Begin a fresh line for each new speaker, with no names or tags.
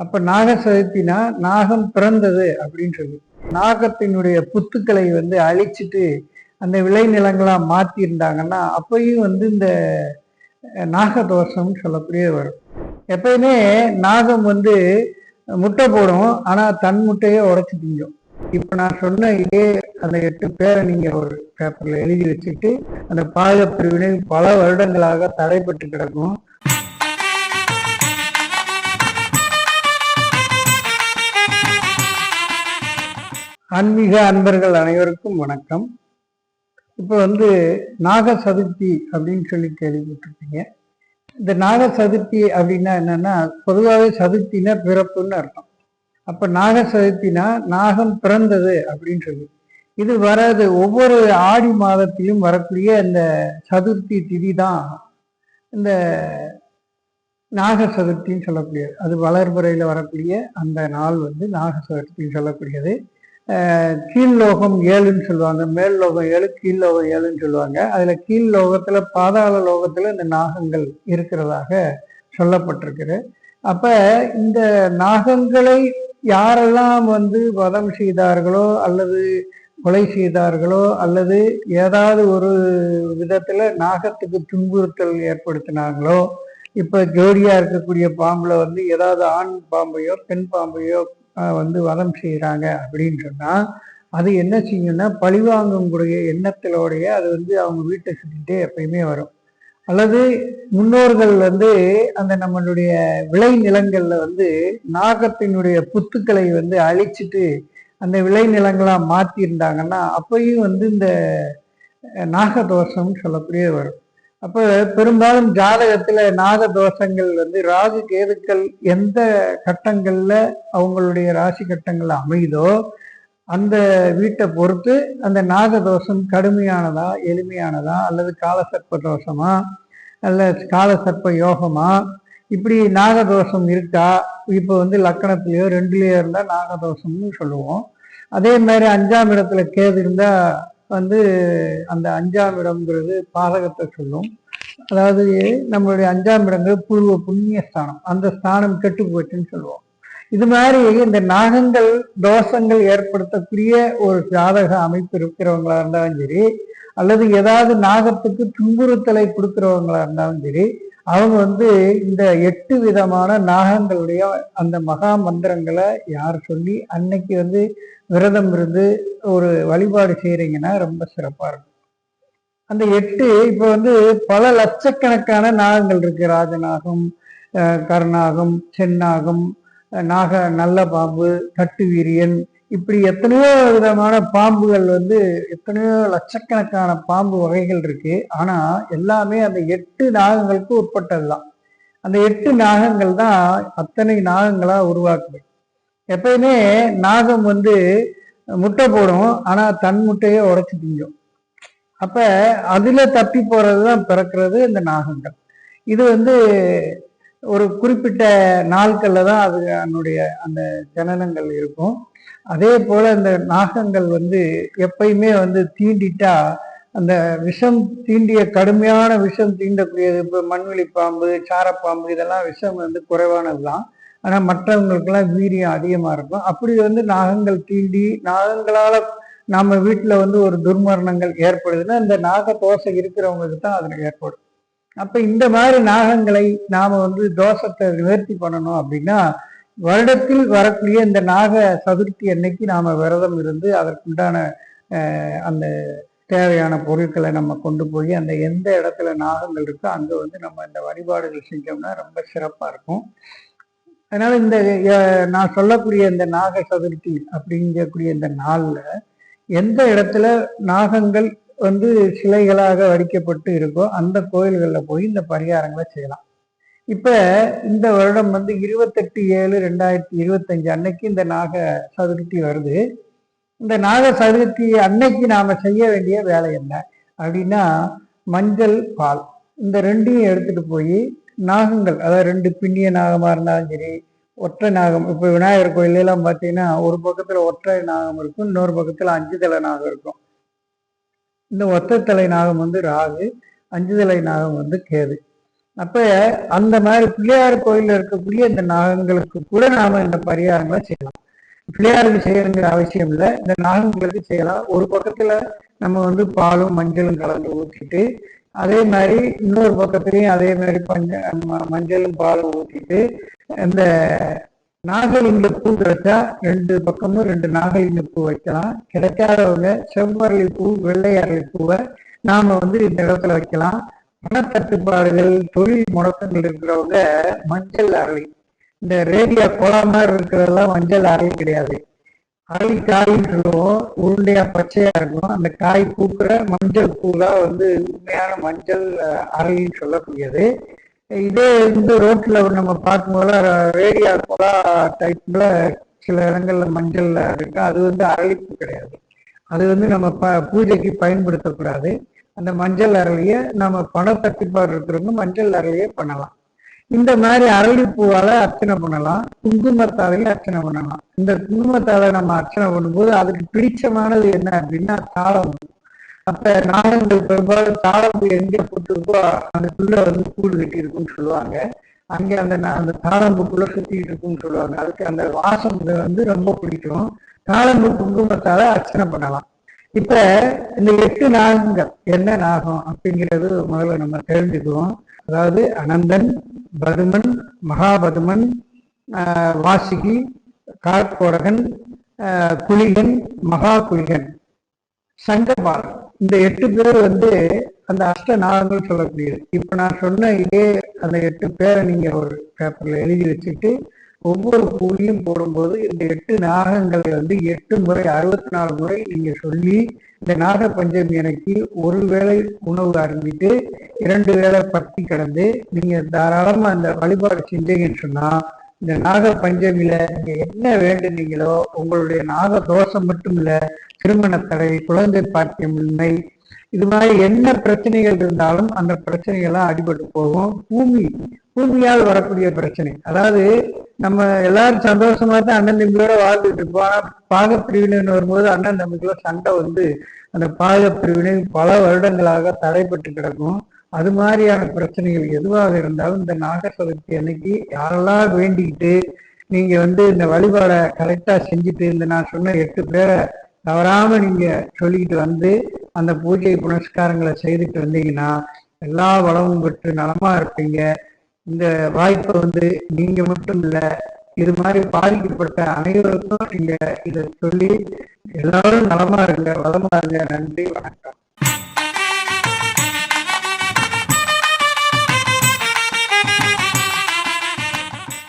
அப்ப நாக சதுர்த்தினா நாகம் பிறந்தது அப்படின்னு சொல்லி. நாகத்தினுடைய புத்துக்களை வந்து அழிச்சிட்டு அந்த விளைநிலங்களா மாத்தி இருந்தாங்கன்னா அப்பயும் வந்து இந்த நாகதோஷம்னு சொல்லக்கூடிய வரும். எப்பயுமே நாகம் வந்து முட்டை போடும் ஆனா தன் முட்டையை உடைச்சு திங்கும். இப்ப நான் சொன்ன இதே அந்த எட்டு பேரை நீங்க ஒரு பேப்பர்ல எழுதி வச்சுட்டு அந்த பாக பிரிவினை பல வருடங்களாக தடைப்பட்டு கிடக்கும். ஆன்மீக அன்பர்கள் அனைவருக்கும் வணக்கம். இப்போ வந்து நாக சதுர்த்தி அப்படின்னு சொல்லி கேள்விப்பட்டிருப்பீங்க. இந்த நாக சதுர்த்தி அப்படின்னா என்னன்னா பொதுவாகவே சதுர்த்தினா பிறப்புன்னு அர்த்தம். அப்போ நாக சதுர்த்தினா நாகம் பிறந்தது அப்படின்னு சொல்லி. இது வராது ஒவ்வொரு ஆடி மாதத்திலும் வரக்கூடிய இந்த சதுர்த்தி திதி தான் இந்த நாக சதுர்த்தின்னு சொல்லக்கூடியது. அது வளர்முறையில் வரக்கூடிய அந்த நாள் வந்து நாக சதுர்த்தின்னு சொல்லக்கூடியது. கீழ் லோகம் ஏழுன்னு சொல்லுவாங்க மேல் லோகம் ஏழு கீழ் லோகம் ஏழுன்னு சொல்லுவாங்க. அதில் கீழ் லோகத்தில் பாதாள லோகத்தில் இந்த நாகங்கள் இருக்கிறதாக சொல்லப்பட்டிருக்குது. அப்போ இந்த நாகங்களை யாரெல்லாம் வந்து வதம் செய்தார்களோ அல்லது கொலை செய்தார்களோ அல்லது ஏதாவது ஒரு விதத்தில் நாகத்துக்கு துன்புறுத்தல் ஏற்படுத்தினாங்களோ இப்போ ஜோடியாக இருக்கக்கூடிய பாம்பில் வந்து ஏதாவது ஆண் பாம்பையோ பெண் பாம்பையோ வந்து வதம் செய்கிறாங்க அப்படின்னு சொன்னால் அது என்ன செய்யும்னா பழிவாங்கக்கூடிய எண்ணத்திலோடைய அது வந்து அவங்க வீட்டை சுத்திட்டே எப்பயுமே வரும். அல்லது முன்னோர்கள் வந்து அந்த நம்மளுடைய விளை நிலங்களில் வந்து நாகத்தினுடைய புத்துக்களை வந்து அழிச்சிட்டு அந்த விளை நிலங்களாக மாற்றியிருந்தாங்கன்னா அப்பையும் வந்து இந்த நாகதோஷம்னு சொல்லக்கூடிய வரும். அப்போ பெரும்பாலும் ஜாதகத்தில் நாக தோஷங்கள் வந்து ராகு கேதுக்கள் எந்த கட்டங்களில் அவங்களுடைய ராசி கட்டங்கள் அமையுதோ அந்த வீட்டை பொறுத்து அந்த நாக தோஷம் கடுமையானதா எளிமையானதா அல்லது காலசர்ப்ப தோஷமா அல்ல காலசர்ப்ப யோகமா? இப்படி நாகதோஷம் இருக்கா? இப்போ வந்து லக்கணத்திலேயோ ரெண்டுலேயோ இருந்தால் நாகதோஷம்னு சொல்லுவோம். அதே மாதிரி அஞ்சாம் இடத்துல கேது இருந்தால் வந்து அந்த அஞ்சாம் இடம்ங்கிறது பாதகத்தை சொல்லும். அதாவது நம்மளுடைய அஞ்சாம் இடங்கள் பூர்வ புண்ணிய ஸ்தானம். அந்த ஸ்தானம் கெட்டு போச்சுன்னு சொல்லுவோம். இது மாதிரி இந்த நாகங்கள் தோஷங்கள் ஏற்படுத்தக்கூடிய ஒரு ஜாதக அமைப்பு இருக்கிறவங்களா இருந்தாலும் சரி அல்லது ஏதாவது நாகத்துக்கு துன்புறுத்தலை கொடுக்கிறவங்களா இருந்தாலும் சரி அவங்க வந்து இந்த எட்டு விதமான நாகங்களுடைய அந்த மகா மந்திரங்களை யார் சொல்லி அன்னைக்கு வந்து விரதம் இருந்து ஒரு வழிபாடு செய்கிறீங்கன்னா ரொம்ப சிறப்பாக இருக்கும். அந்த எட்டு இப்போ வந்து பல லட்சக்கணக்கான நாகங்கள் இருக்கு. ராஜநாகம் கருநாகம் செந்நாகம் நாக நல்ல பாம்பு கட்டு வீரியன் இப்படி எத்தனையோ விதமான பாம்புகள் வந்து எத்தனையோ லட்சக்கணக்கான பாம்பு வகைகள் இருக்கு. ஆனா எல்லாமே அந்த எட்டு நாகங்களுக்கு உட்பட்டதுதான். அந்த எட்டு நாகங்கள் தான் அத்தனை நாகங்களா உருவாக்குது. எப்பயுமே நாகம் வந்து முட்டை போடும். ஆனா தன் முட்டையை உடைச்சு திங்கும். அப்ப அதுல தப்பி போறதுதான் பிறக்கிறது இந்த நாகங்கள். இது வந்து ஒரு குறிப்பிட்ட நாட்களில் தான் அது அதனுடைய அந்த ஜனனங்கள் இருக்கும். அதே போல் இந்த நாகங்கள் வந்து எப்பயுமே வந்து தீண்டிட்டா அந்த விஷம் தீண்டிய கடுமையான விஷம் தீண்டக்கூடியது இப்போ மண்வெளி பாம்பு சாரப்பாம்பு இதெல்லாம் விஷம் வந்து குறைவானது தான் ஆனால் மற்றவங்களுக்கெல்லாம் வீரியம் அதிகமாக இருக்கும். அப்படி வந்து நாகங்கள் தீண்டி நாகங்களால் நம்ம வீட்டில் வந்து ஒரு துர்மரணங்கள் ஏற்படுதுன்னா இந்த நாக தோசை இருக்கிறவங்களுக்கு தான் அதில் ஏற்படும். அப்ப இந்த மாதிரி நாகங்களை நாம வந்து தோஷத்தை நிவர்த்தி பண்ணணும் அப்படின்னா வருடத்தில் வரக்கூடிய இந்த நாக சதுர்த்தி அன்னைக்கு நாம விரதம் இருந்து அதற்குண்டான அந்த தேவையான பொருட்களை நம்ம கொண்டு போய் அந்த எந்த இடத்துல நாகங்கள் இருக்கோ அங்கே வந்து நம்ம இந்த வழிபாடுகள் செஞ்சோம்னா ரொம்ப சிறப்பாக இருக்கும். அதனால இந்த நான் சொல்லக்கூடிய இந்த நாக சதுர்த்தி அப்படிங்கக்கூடிய இந்த நாளில் எந்த இடத்துல நாகங்கள் வந்து சிலைகளாக வடிக்கப்பட்டு இருக்கோ அந்த கோயில்களில் போய் இந்த பரிகாரங்களை செய்யலாம். இப்போ இந்த வருடம் வந்து இருபத்தெட்டு ஏழு ரெண்டாயிரத்தி இருபத்தஞ்சு அன்னைக்கு இந்த நாக சதுர்த்தி வருது. இந்த நாக சதுர்த்தி அன்னைக்கு நாம் செய்ய வேண்டிய வேலை என்ன? அப்படின்னா மஞ்சள் பால். இந்த ரெண்டையும் எடுத்துகிட்டு போய் நாகங்கள் அதாவது ரெண்டு பின்னிய நாகமாக இருந்தாலும் சரி ஒற்றை நாகம். இப்போ விநாயகர் கோயில்ல பார்த்தீங்கன்னா ஒரு பக்கத்தில் ஒற்றை நாகம் இருக்கும் இன்னொரு பக்கத்தில் அஞ்சு தலை நாகம் இருக்கும். இந்த ஒத்த தலை நாகம் வந்து ராகு அஞ்சு தலை நாகம் வந்து கேது. அப்ப அந்த மாதிரி பிள்ளையார் கோயிலில் இருக்கக்கூடிய இந்த நாகங்களுக்கு கூட நாம இந்த பரிகாரங்களை செய்யலாம். பிள்ளையாருக்கு செய்யணுங்கிற அவசியம் இல்லை. இந்த நாகங்களுக்கு செய்யலாம். ஒரு பக்கத்துல நம்ம வந்து பாலும் மஞ்சளும் கலந்து ஊற்றிட்டு அதே மாதிரி இன்னொரு பக்கத்துலயும் அதே மாதிரி பஞ்ச ம- மஞ்சளும் பாலும் ஊற்றிட்டு இந்த நாகலிங்க பூ கிடைச்சா ரெண்டு பக்கமும் ரெண்டு நாகலிங்க பூ வைக்கலாம். கிடைக்காதவங்க செவ்வரளி பூ வெள்ளை அரளி பூவை நாம வந்து இந்த இடத்துல வைக்கலாம். பணத்தட்டுப்பாடுகள் தொழில் முடக்கங்கள் இருக்கிறவங்க மஞ்சள் அரளி. இந்த ரேடியா கோலா மாதிரி இருக்கிறதெல்லாம் மஞ்சள் அரளி கிடையாது. அரளி காயின்னு சொல்லுவோம். உருண்டையா பச்சையா இருக்கும். அந்த காய் பூக்கிற மஞ்சள் பூ தான் வந்து உண்மையான மஞ்சள் அரளின்னு சொல்லக்கூடியது. இதே இந்த ரோட்ல நம்ம பார்க்கும்போது ரேடியா கோலா டைப்ல சில இடங்கள்ல மஞ்சள் இருக்கு. அது வந்து அரளிப்பூ கிடையாது. அது வந்து நம்ம ப பூஜைக்கு பயன்படுத்தக்கூடாது. அந்த மஞ்சள் அரளிய நம்ம பண தட்டுப்பாடு இருக்கிறவங்க மஞ்சள் அரளியை பண்ணலாம். இந்த மாதிரி அரளிப்பூவால அர்ச்சனை பண்ணலாம். குங்குமத்தாலையும் அர்ச்சனை பண்ணலாம். இந்த குங்குமத்தாலை நம்ம அர்ச்சனை பண்ணும்போது அதுக்கு பிடிச்சமானது என்ன அப்படின்னா தாளம். அப்ப நாகங்கள் பெரும்பாலும் தாளம்பு எங்க போட்டிருக்கோ அதுக்குள்ள வந்து கூடு கட்டி இருக்குன்னு சொல்லுவாங்க. அங்க அந்த அந்த தாளம்புக்குள்ள சுத்திட்டு இருக்குன்னு சொல்லுவாங்க. அதுக்கு அந்த வாசம் வந்து ரொம்ப பிடிக்கும். தாளம்பு குங்குமத்தால அர்ச்சனை பண்ணலாம். இப்ப இந்த எட்டு நாகங்கள் என்ன நாகம் அப்படிங்கிறது முதல்ல நம்ம தெரிஞ்சுக்குவோம். அதாவது அனந்தன் பதுமன் மகாபதுமன் வாசிகி வாசுகி கார்கோடகன் குளிகன் மகா குளிகன் சங்கபாலன். இந்த எட்டு பேர் வந்து அந்த அஷ்ட நாகங்கள் சொல்லக்கூடியது இப்ப நான் சொன்ன இதே அந்த எட்டு பேரை நீங்க ஒரு பேப்பர்ல எழுதி வச்சுட்டு ஒவ்வொரு பூலையும் போடும்போது இந்த எட்டு நாகங்களை வந்து எட்டு முறை அறுபத்தி நாலு முறை நீங்க சொல்லி இந்த நாக பஞ்சமி அன்னைக்கு ஒரு வேளை உணவு அருந்திட்டு இரண்டு வேளை பத்தி கடந்து நீங்க தாராளமா அந்த வழிபாடு செஞ்சீங்கன்னு சொன்னா இந்த நாக பஞ்சமியில நீங்க என்ன வேண்டுனீங்களோ உங்களுடைய நாக தோஷம் மட்டும் இல்ல திருமண தடை குழந்தை பாக்கியமின்மை இது மாதிரி என்ன பிரச்சனைகள் இருந்தாலும் அந்த பிரச்சனைகள்லாம் அடிபட்டு போகும். பூமி பூமியால் வரக்கூடிய பிரச்சனை. அதாவது நம்ம எல்லாரும் சந்தோஷமா தான் அண்ணன் தம்பியோட வாழ்ந்துட்டு இருப்போம் ஆனா பாக பிரிவினைன்னு வரும்போது அண்ணன் தம்பிக்குள்ள சண்டை வந்து அந்த பாக பிரிவினை பல வருடங்களாக தடைப்பட்டு கிடக்கும். அது மாதிரியான பிரச்சனைகள் எதுவாக இருந்தாலும் இந்த நாக சதுர்த்தி அன்னைக்கு யாரெல்லாம் வேண்டிக்கிட்டு நீங்க வந்து இந்த வழிபாடை கரெக்டா செஞ்சுட்டு இந்த நான் சொன்ன எட்டு பேரை தவறாம நீங்க சொல்லிக்கிட்டு வந்து அந்த பூஜை புனஸ்காரங்களை செய்துட்டு வந்தீங்கன்னா எல்லா வளமும் பெற்று நலமா இருப்பீங்க. இந்த வாய்ப்பை வந்து நீங்க மட்டும் இல்லை இது மாதிரி பாதிக்கப்பட்ட அனைவருக்கும் நீங்க இதை சொல்லி எல்லாரும் நலமா இருங்க வளமா இருங்க. நன்றி வணக்கம்.